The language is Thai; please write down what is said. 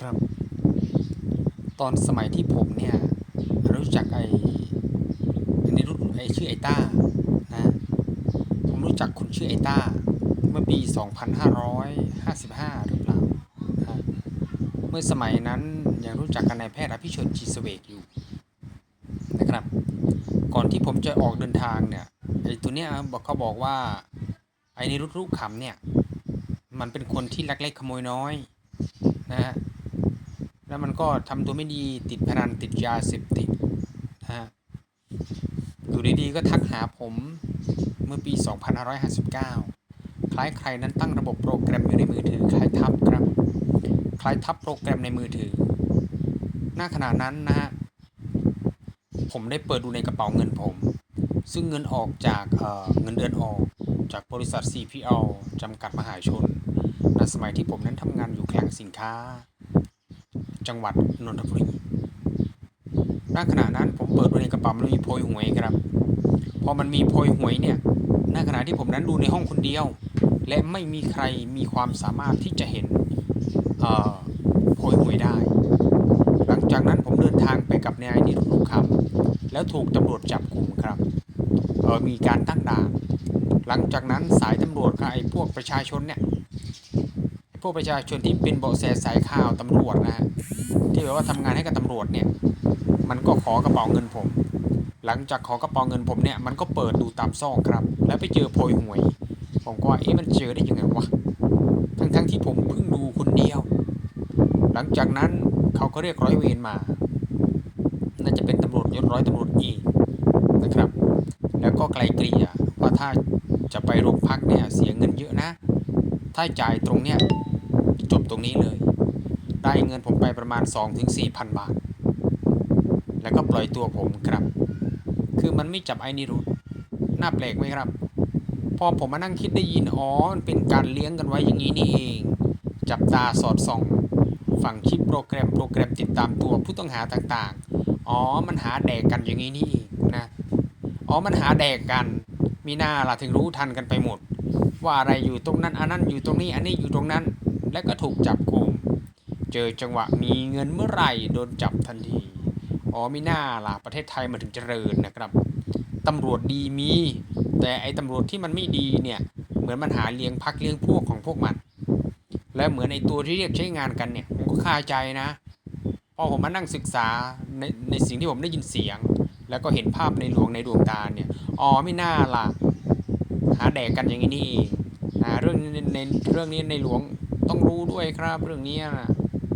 ครับ ตอนสมัยที่ผมเนี่ย รู้จักไอ้นนี้รู้ไอ้ชื่อไอ้ต้านะผมรู้จักคนชื่อไอ้ต้า เมื่อปี 2555 หรือเปล่านะเมื่อสมัยนั้นยังรู้จักกันนายแพทย์อภิชนจีสเวกอยู่นะครับ ก่อนที่ผมจะออกเดินทางเนี่ยไอ้ตัวเนี้ยบอกเขาบอกว่าไอ้นิรุตรูขำเนี่ย มันเป็นคนที่ลักเล็กขโมยน้อยนะฮะ แล้วมันก็ทำตัวไม่ดีติดพนันติดยาเสพติดนะฮะอยู่ดีๆก็ทักหาผมเมื่อปี 2559 คล้ายใครนั้นตั้งระบบโปรแกรมอยู่ในมือถือ คล้ายทับครับ คล้ายทับโปรแกรมในมือถือ หน้าขณะนั้นนะฮะ ผมได้เปิดดูในกระเป๋าเงินผม ซึ่งเงินออกจากเเงินเดือนออก จากบริษัท CPL จำกัดมหาชนในสมัยที่ผมนั้นทำงานอยู่คลงสินค้า จังหวัดนนทบุรีณขณะนั้นผมเปิดดูในกระเป๋ามันมีโพยหวยครับ พอมันมีโพยหวยเนี่ยณขณะที่ผมนั้นดูในห้องคนเดียว และไม่มีใครมีความสามารถที่จะเห็นโพยหวยได้ หลังจากนั้นผมเดินทางไปกับนายนิรุตลูกคำแล้วถูกตำรวจจับกลุ่มครับมีการตั้งด่าน หลังจากนั้นสายตำรวจกับไอ้พวกประชาชนเนี่ย พวกประชาชนที่เป็นเบาะแสสายข่าวตำรวจนะฮะที่แบบว่าทำงานให้กับตำรวจเนี่ย มันก็ขอกระเป๋าเงินผม หลังจากขอกระเป๋าเงินผมเนี่ยมันก็เปิดดูตามซอกครับ แล้วไปเจอโพยหวย ผมก็ว่าเอ๊ะมันเจอได้ยังไงวะทั้งทั้งๆที่ผมเพิ่งดูคนเดียว หลังจากนั้นเขาก็เรียกร้อยเวรมา น่าจะเป็นตำรวจยศร้อยตำรวจเอกนะครับ แล้วก็ไกลเกลี่ยว่าถ้าจะไปโรงพักเนี่ยเสียเงินเยอะนะ ถ้าจ่ายตรงเนี่ย ได้เงินผมไปประมาณ 2-4,000บาท แล้วก็ปล่อยตัวผมครับ คือมันไม่จับไอ้นิรุตน่าแปลกไหมครับ พอผมมานั่งคิดได้ยินอ๋อมันเป็นการเลี้ยงกันไว้อย่างนี้นี่เอง จับตาสอดส่อง ฝั่งคลิปโปรแกรมโปรแกรมติดตามตัวผู้ต้องหาต่างๆ อ๋อมันหาแดกกันอย่างนี้นี่เองนะ อ๋อมันหาแดกกัน มีหน้าล่ะถึงรู้ทันกันไปหมด ว่าอะไรอยู่ตรงนั้นอันนั้นอยู่ตรงนี้อันนี้อยู่ตรงนั้น แล้วก็ถูกจับกลุ่ม เจอจังหวะมีเงินเมื่อไหร่โดนจับทันทีอ๋อมีหน้าล่ะประเทศไทยมันถึงเจริญนะครับตำรวจดีมี แต่ไอ้ตำรวจที่มันไม่ดีเนี่ยเหมือนมันหาเลี้ยงพักเลี้ยงพวกของพวกมัน และเหมือนไอ้ตัวที่เรียกใช้งานกันเนี่ยผมก็คาใจนะพอผมมานั่งศึกษาในในสิ่งที่ผมได้ยินเสียง แล้วก็เห็นภาพในหลวงในดวงตาเนี่ยอ๋อไม่น่าล่ะหาแดกกันอย่างนี้นี่เองเรื่องในในเรื่องนี้ในหลวงต้องรู้ด้วยครับเรื่องนี้นะ